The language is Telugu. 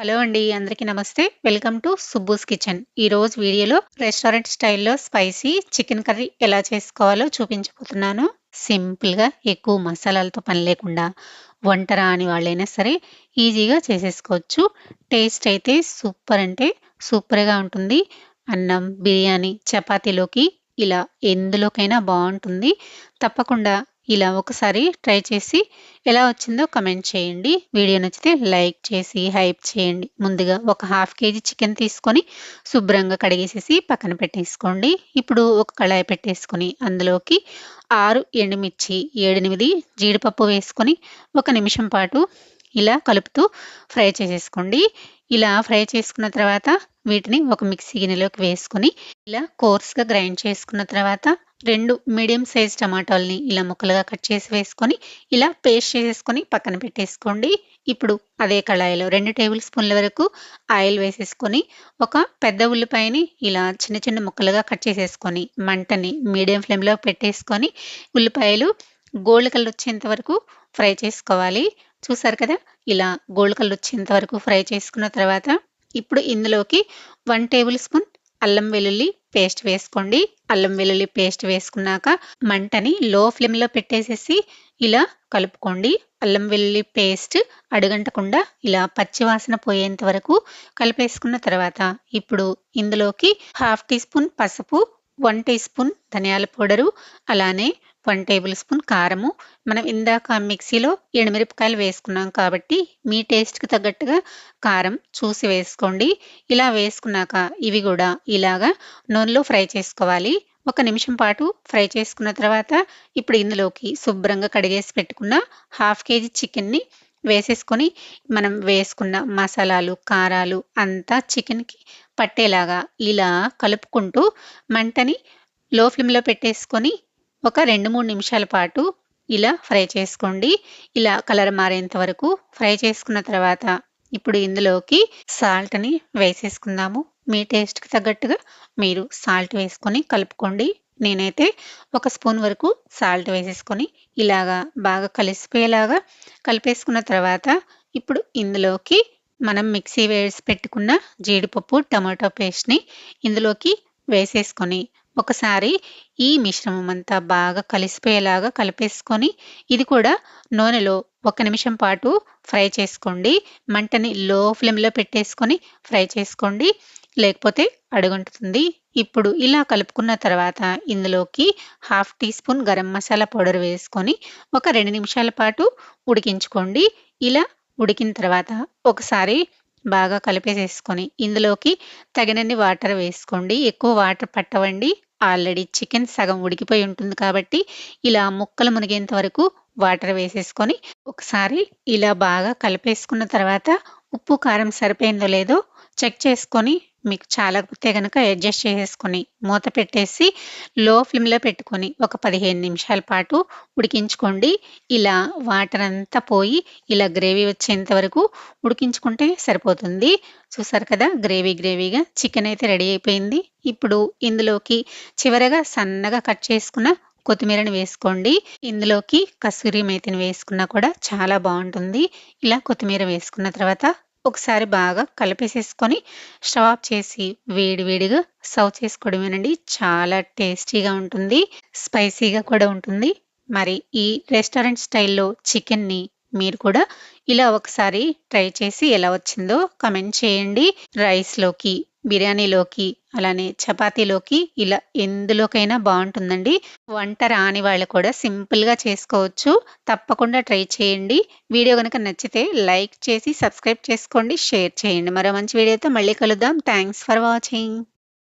హలో అండి అందరికీ నమస్తే. Welcome to Subbu's kitchen. ఈరోజు వీడియోలో రెస్టారెంట్ స్టైల్లో స్పైసీ చికెన్ కర్రీ ఎలా చేసుకోవాలో చూపించబోతున్నాను. సింపుల్గా ఎక్కువ మసాలాలతో పని లేకుండా వంట రాని వాళ్ళైనా సరే ఈజీగా చేసేసుకోవచ్చు. టేస్ట్ అయితే సూపర్ అంటే సూపర్గా ఉంటుంది. అన్నం బిర్యానీ చపాతీలోకి ఇలా ఎందులోకైనా బాగుంటుంది. తప్పకుండా ఇలా ఒకసారి ట్రై చేసి ఎలా వచ్చిందో కమెంట్ చేయండి. వీడియో నచ్చితే లైక్ చేసి హైప్ చేయండి. ముందుగా ఒక హాఫ్ కేజీ చికెన్ తీసుకొని శుభ్రంగా కడిగేసేసి పక్కన పెట్టేసుకోండి. ఇప్పుడు ఒక కళాయి పెట్టేసుకొని అందులోకి ఆరు ఎండుమిర్చి ఏడెనిమిది జీడిపప్పు వేసుకొని ఒక నిమిషం పాటు ఇలా కలుపుతూ ఫ్రై చేసేసుకోండి. ఇలా ఫ్రై చేసుకున్న తర్వాత వీటిని ఒక మిక్సీ గిన్నెలోకి వేసుకొని ఇలా కోర్స్గా గ్రైండ్ చేసుకున్న తర్వాత రెండు మీడియం సైజ్ టమాటాలని ఇలా ముక్కలుగా కట్ చేసి వేసుకొని ఇలా పేస్ట్ చేసేసుకొని పక్కన పెట్టేసుకోండి. ఇప్పుడు అదే కళాయిలో రెండు టేబుల్ స్పూన్ల వరకు ఆయిల్ వేసేసుకొని ఒక పెద్ద ఉల్లిపాయని ఇలా చిన్న చిన్న ముక్కలుగా కట్ చేసేసుకొని మంటని మీడియం ఫ్లేమ్లో పెట్టేసుకొని ఉల్లిపాయలు గోల్డ్ కలర్ వచ్చేంత వరకు ఫ్రై చేసుకోవాలి. చూసారు కదా? ఇలా గోల్డ్ కలర్ వచ్చేంత వరకు ఫ్రై చేసుకున్న తర్వాత ఇప్పుడు ఇందులోకి వన్ టేబుల్ స్పూన్ అల్లం వెల్లుల్లి పేస్ట్ వేసుకోండి. అల్లం వెల్లుల్లి పేస్ట్ వేసుకున్నాక మంటని లో ఫ్లేమ్లో పెట్టేసేసి ఇలా కలుపుకోండి. అల్లం వెల్లుల్లి పేస్ట్ అడుగంటకుండా ఇలా పచ్చివాసన పోయేంత వరకు కలిపేసుకున్న తర్వాత ఇప్పుడు ఇందులోకి హాఫ్ టీ స్పూన్ పసుపు వన్ టీ స్పూన్ ధనియాల పౌడరు అలానే వన్ టేబుల్ స్పూన్ కారము. మనం ఇందాక మిక్సీలో ఎండుమిరపకాయలు వేసుకున్నాం కాబట్టి మీ టేస్ట్కి తగ్గట్టుగా కారం చూసి వేసుకోండి. ఇలా వేసుకున్నాక ఇవి కూడా ఇలాగా నూనెలో ఫ్రై చేసుకోవాలి. ఒక నిమిషం పాటు ఫ్రై చేసుకున్న తర్వాత ఇప్పుడు ఇందులోకి శుభ్రంగా కడిగేసి పెట్టుకున్న హాఫ్ కేజీ చికెన్ని వేసేసుకొని మనం వేసుకున్న మసాలాలు కారాలు అంతా చికెన్కి పట్టేలాగా ఇలా కలుపుకుంటూ మంటని లో ఫ్లేమ్లో పెట్టేసుకొని ఒక రెండు మూడు నిమిషాల పాటు ఇలా ఫ్రై చేసుకోండి. ఇలా కలర్ మారేంత వరకు ఫ్రై చేసుకున్న తర్వాత ఇప్పుడు ఇందులోకి సాల్ట్ని వేసేసుకుందాము. మీ టేస్ట్కి తగ్గట్టుగా మీరు సాల్ట్ వేసుకొని కలుపుకోండి. నేనైతే ఒక స్పూన్ వరకు సాల్ట్ వేసేసుకొని ఇలాగా బాగా కలిసిపోయేలాగా కలిపేసుకున్న తర్వాత ఇప్పుడు ఇందులోకి మనం మిక్సీ వేసి పెట్టుకున్న జీడిపప్పు టమాటో పేస్ట్ని ఇందులోకి వేసేసుకొని ఒకసారి ఈ మిశ్రమం అంతా బాగా కలిసిపోయేలాగా కలిపేసుకొని ఇది కూడా నూనెలో ఒక నిమిషం పాటు ఫ్రై చేసుకోండి. మంటని లో ఫ్లేమ్లో పెట్టేసుకొని ఫ్రై చేసుకోండి. లేకపోతే అడుగుంటుంది ఇప్పుడు ఇలా కలుపుకున్న తర్వాత ఇందులోకి half teaspoon garam masala powder వేసుకొని ఒక రెండు నిమిషాల పాటు ఉడికించుకోండి. ఇలా ఉడికిన తర్వాత ఒకసారి బాగా కలిపేసేసుకొని ఇందులోకి తగినన్ని వాటర్ వేసుకోండి. ఎక్కువ వాటర్ పట్టవండి. ఆల్రెడీ చికెన్ సగం ఉడికిపోయి ఉంటుంది కాబట్టి ఇలా ముక్కలు మునిగేంత వరకు వాటర్ వేసేసుకొని ఒకసారి ఇలా బాగా కలిపేసుకున్న తర్వాత ఉప్పు కారం సరిపోయిందో లేదో చెక్ చేసుకొని మీకు చాలకపోతే కనుక అడ్జస్ట్ చేసేసుకొని మూత పెట్టేసి లో ఫ్లేమ్లో పెట్టుకొని ఒక పదిహేను నిమిషాల పాటు ఉడికించుకోండి. ఇలా వాటర్ అంతా పోయి ఇలా గ్రేవీ వచ్చేంత వరకు ఉడికించుకుంటే సరిపోతుంది. చూసారు కదా గ్రేవీ గ్రేవీగా చికెన్ అయితే రెడీ అయిపోయింది. ఇప్పుడు ఇందులోకి చివరగా సన్నగా కట్ చేసుకున్న కొత్తిమీరని వేసుకోండి. ఇందులోకి కస్తూరి మేతిని వేసుకున్నా కూడా చాలా బాగుంటుంది. ఇలా కొత్తిమీర వేసుకున్న తర్వాత ఒకసారి బాగా కలిపేసేసుకొని స్టవ్ ఆఫ్ చేసి వేడివేడిగా సర్వ్ చేసుకోవడమేనండి. చాలా టేస్టీగా ఉంటుంది స్పైసీగా కూడా ఉంటుంది. మరి ఈ రెస్టారెంట్ స్టైల్లో చికెన్ని మీరు కూడా ఇలా ఒకసారి ట్రై చేసి ఎలా వచ్చిందో కమెంట్ చేయండి. రైస్లోకి బిర్యానీలోకి అలానే చపాతీలోకి ఇలా ఎందులోకైనా బాగుంటుందండి. వంట రాని వాళ్ళు కూడా సింపుల్గా చేసుకోవచ్చు. తప్పకుండా ట్రై చేయండి. వీడియో కనుక నచ్చితే లైక్ చేసి సబ్స్క్రైబ్ చేసుకోండి షేర్ చేయండి. మరో మంచి వీడియోతో మళ్ళీ కలుద్దాం. Thanks for watching.